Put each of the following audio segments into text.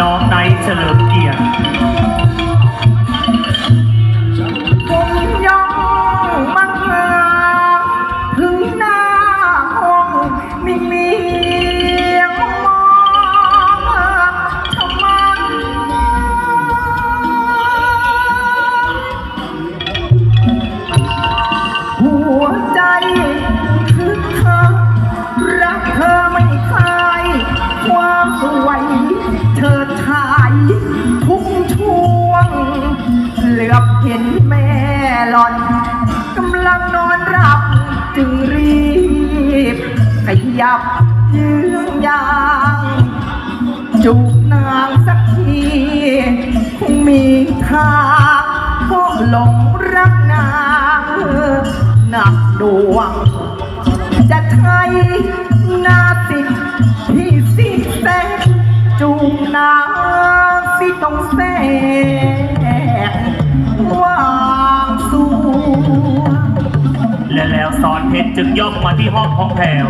น้องในเฉลิมเกียรติ ยับยืงยางจูบนางสักทีคงมีทางก็หลงรักนางหนักดวง จะใช้หนาสิที่สิแสจูงนางสิต้องแสว่า สอนเพชรจึงย่องมาที่ห้องของแถว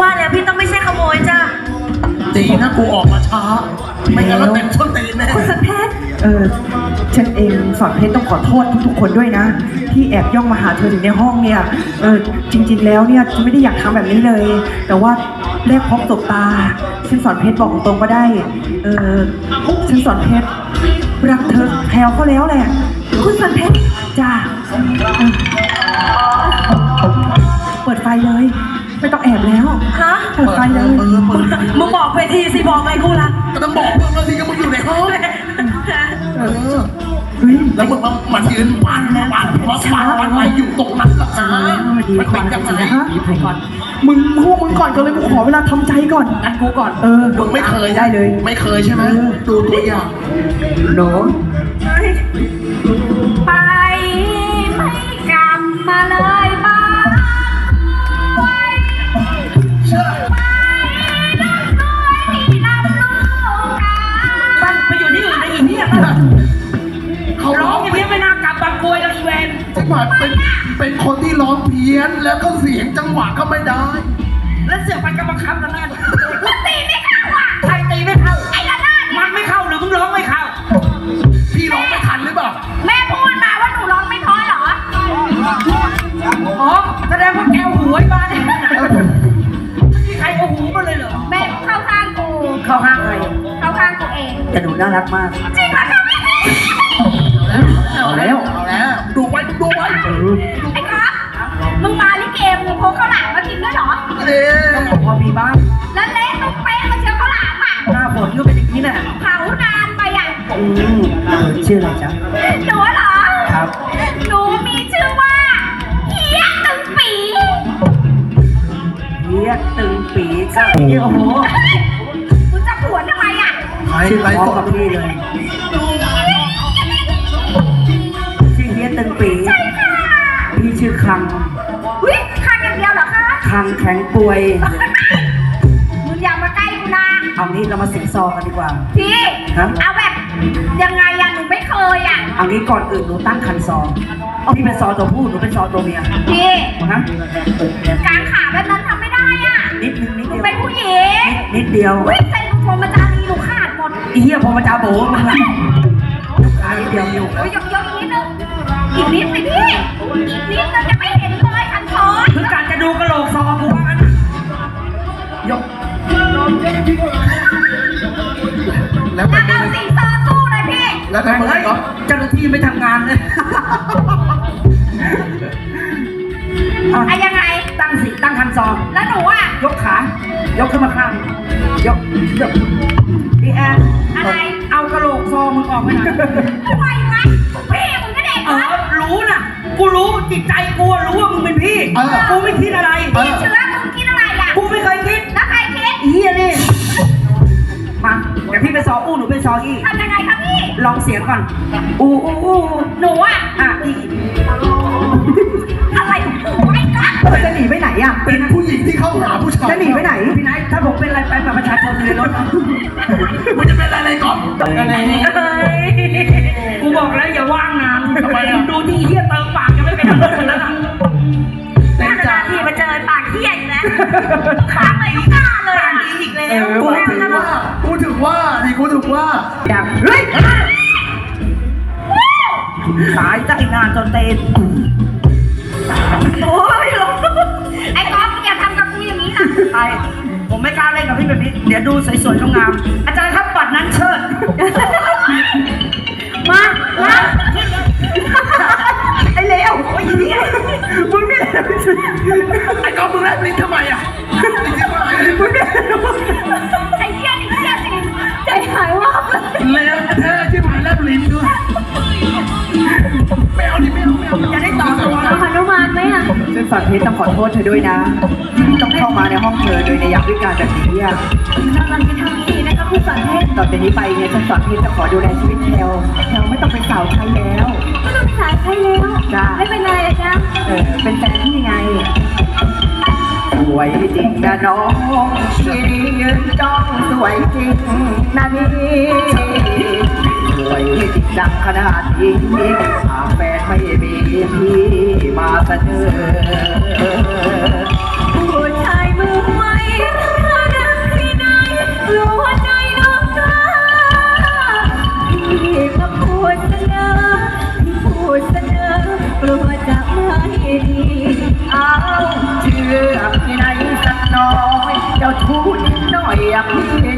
ว่าแล้วพี่ต้องไม่ใช่ขโมยจ้ะดีนะกูออกมาช้า ไม่งั้นเราเต็มชนตีนแน่คุณสันเพชรเออฉันเองสอนเพชรต้องขอโทษทุกๆคนด้วยนะ ที่แอบย่องมาหาเธอถึงในห้องเนี่ยเออจริง ๆ แล้วเนี่ยฉันไม่ได้อยากทำแบบนี้เลย แต่ว่าแรกพบตบตาฉันสอนเพชรบอกตรงๆก็ได้ เออฉันสอนเพชรรักเธอแพลวเขาแล้วแหละคุณสันเพชรจ้าเปิดไฟเลย ไม่ต้องแอบแล้วฮะเปิดไฟเลย เออเปิดมึงบอกเวทีสิบอกไงกูล่ะก็ต้องบอกมึงว่าที่ก็มึงอยู่ในห้องเออเฮ้ยแล้วมึงมามันยืนปันปันปันปันปันไปอยู่ตรงนั้นล่ะจ้าดีมันกเป็ว่านยังไงฮะก่อนมึงพวกมึงก่อนกันเลยกูขอเวลาทำใจก่อน งั้นกูก่อน เออ มึงไม่เคยได้เลย ไม่เคยใช่ไหมดูตัวอย่างหนูไปไม่กลับมาเลย เวนจังหวะเป็นเป็นคนที่ร้องเพี้ยน แล้วก็เสียงจังหวะก็ไม่ได้ แล้วเสือกมันก็มาค้ำกันหน้ากูตีไม่เข้าอะใครตีไม่เข้าไอ้ละนาดมันไม่เข้าหรือมึงร้องไม่เข้า พี่ร้องไม่ทันหรือเปล่าแม่พูดมาว่าหนูร้องไม่เพราะเหรออ๋อแสดงว่าแกวหูไอ้บ้านเนี่ยมีใครเอาหูมาเลยเหรอแม่เข้าข้างกูเข้าห้างใครเข้าข้างกูเองแต่หนูน่ารักมาก จริงเหรอคะแม่ มเออชื่ออะไรจ๊ะหนูเหรอ ครับ หนูมีชื่อว่าเฮียตึงปีเฮียตึงปีก็โอ้โหมึงจะผวนทำไมอะใครชื่อไรพร้อมสกับดพี่เลยชื่อเฮียตึงปีใช่ค่ะพี่ชื่อคังวิคันอย่างเดียวเหรอคะคังแข็งป่วยมึงอย่ามาใกล้กูนะเอางี้เรามาสิงซอกันดีกว่าพี่ครับเอาแบบยังไง เอางี้ก่อนอื่นหนูตั้งคันซอพี่เป็นซอตัวผู้หนูเป็นซอตัวเมียพี่นะกางขาแบบนั้นทำไม่ได้อะนิดนึงนิดหนูเดียวเป็นผู้หญิงนิดเดียววิเซนพรหมจารีหนูขาดหมดอีเหี้ยพอมาจ้าโบมึงละนิดเดียวอยู่โอ้ยยกยกอีกนิดนึงอีกนิดสิพี่อีกนิดนึงยังไม่เห็นเลยคันคอนคือการจะดูกระโหลกซอกูว่างั้นยกแล้วแต่นั่นมึเอางสีเซอร์สู้เลยพี่ แล้วแต่แม่งมึงเฮ้ยเหรอเจ้าหน้าที่ไม่ทำงานเลยเอาอะยังไง ตั้งสิตั้งคันซอแล้วหนูอะ ยกขา ยกขึ้นมาข้างยกยกดีแอนอะไร เอากระโหลกซอมึงออกไปหน่อยทำไมวะพี่มึงก็เด็กเอวะอรู้นะกูรู้จิตใจกูอะรู้ว่ามึงเป็นพี่เออกูไม่คิดอะไรเออเชื้อมึงคิดอะไรอะกูไม่เคยคิดแล้วใครคิดอีเหี้ยนี่มาเดี๋ยวพี่เป็นซออู้หนูเป็นซออี้ ลองเสียงก่อน อู้อู้อู้หนูอะอะอีอะไรของหนูไอ้ก๊อฟเออจะหนีไปไหนอะเป็นผู้หญิงที่เข้าหาผู้ชายจะหนีไปไหน พี่นายถ้าผมเป็นอะไรไปแบบประชาชนในรถมันจะเป็นอะไรก่อนอะไรกูบอกแล้วอย่าว่างนานทำไมอะดูที่เฮียเติมปากยังไม่เป็นอะไรเลยแล้วนะเต้นนาจ้านๆทีมาเจอปากเหี้ยอีกแล้ว เอวอพูดถึงว่าพูดถึงว่านี่พูดถึงว่าอยากเฮ้ยสายใจงานจนเตนโอ้ยลงไอ้ก๊อฟอย่าทำกับกูอย่างนี้นะไอผมไม่กล้าเล่นกับพี่แบบนี้ เดี๋ยวดูสวยๆงามๆอาจารย์ครับบัตรนั้นเชิด มามาไอ้เลวโอ้ยนี่มึงนี่ไอ้ก๊อฟมึงแลบลิ้นทำไมอะ ลบลิ้นด้วยไม่เอาดิไม่เอาไม่เอาจะได้ต่อตัวเอาหนุมานไหมอะซึ่งฝั่งเพชรต้องขอโทษเธอด้วยนะ ที่ต้องเข้ามาในห้องเธอโดยในยามวิการแบบนี้อะกำลังจะทำดีนะครับผู้สันเทศต่อจากนี้ไปเนี่ยฉันฝั่งเพชรจะขอดูแลชีวิตแพลวแพลวไม่ต้องเป็นสาวใช้แล้วไม่ต้องสายใครแล้วจ้ะไม่เป็นไรอะจ๊ะเออเป็นแฟนที่ยังไง สวยจริงนะน้องที่ยืนจ้องสวยจริงนะนี่สวยจริงจังขนาดนี้หากแฟนไม่มีพี่มาเสนอผู้ชายมือไวถ้ารักที่ไหนรู้ว่าใจน้องกล้าพี่มาพูดเสนอพี่พูดเสนอกลัวจะไม่ดีเอา ลือกที่ไหนสักน้อย เจ้าชู้นิดหน่อยอะพี่นี้ไม่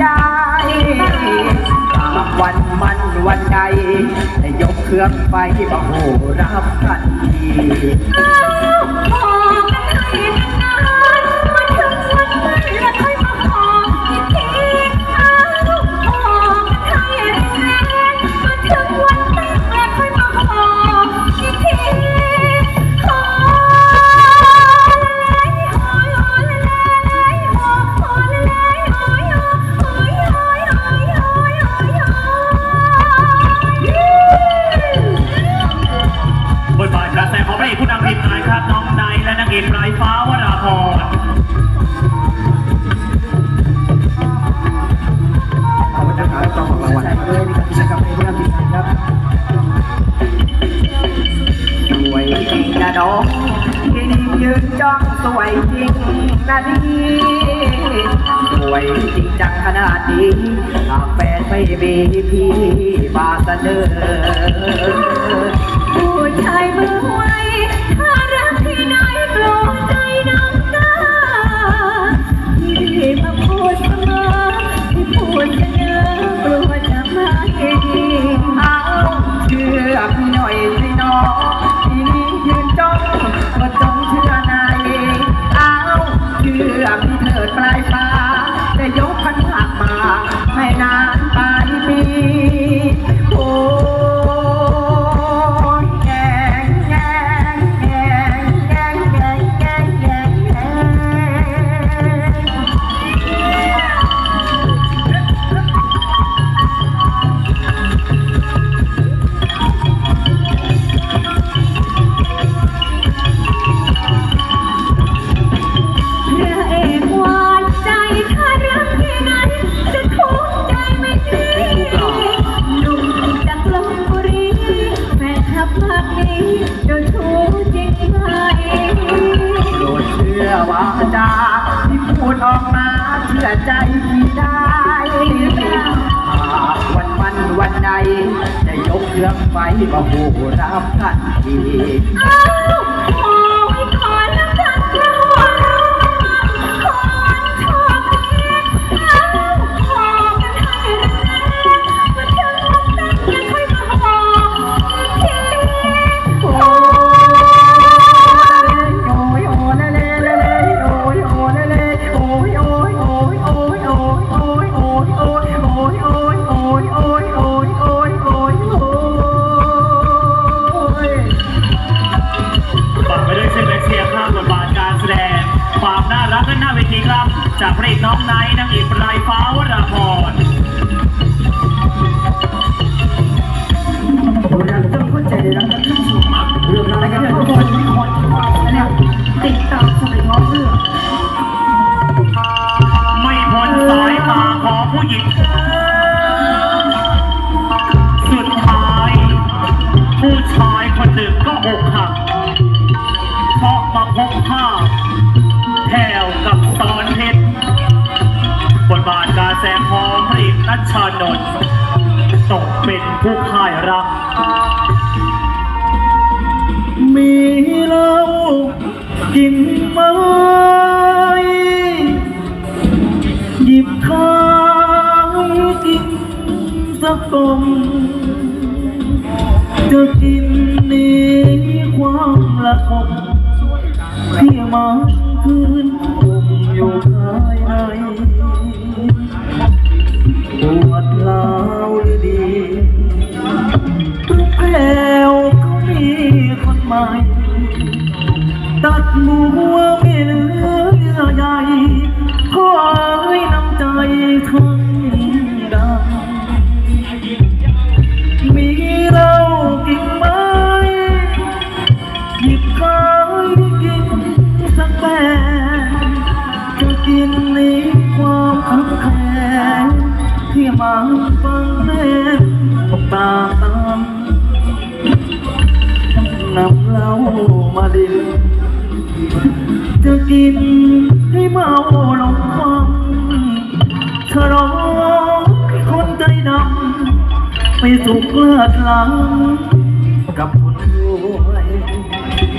ได้หากวันมันวันใดจะยกเครื่องไฟมาโหรับทันที ไม่มีพี่มาเสนอ ใจได้หากวันวันวันใดจะยกเครื่องไฟมาโหรับทันที ชชานนท์ตกเป็นผู้พ่ายรัก มีเหล้ากินไหมหยิบข้าวกินสักกลมจะกินนี้ความละคมที่มันคืน หัวไม่เหลือเยื่อใยขอให้น้ำใจทั้งดำมีเรากินไหมหยิบข้ายกินสักแปนจะกินในความขังแค้นที่มันฟังแน่ตาตามนำเหล้ามาดื่ม จะกินให้เมาหลงฟังฉลองให้คนใจดำไปสุกเลือดหลัง กับคนรวย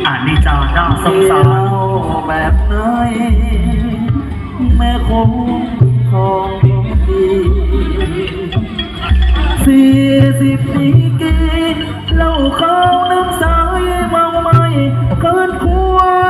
อ่านนิจาน่าสงสารแบบไหนแม่คงทองดีสี่สิบปีเกเล่าข้าวน้ำสายเมาไม่เกินควร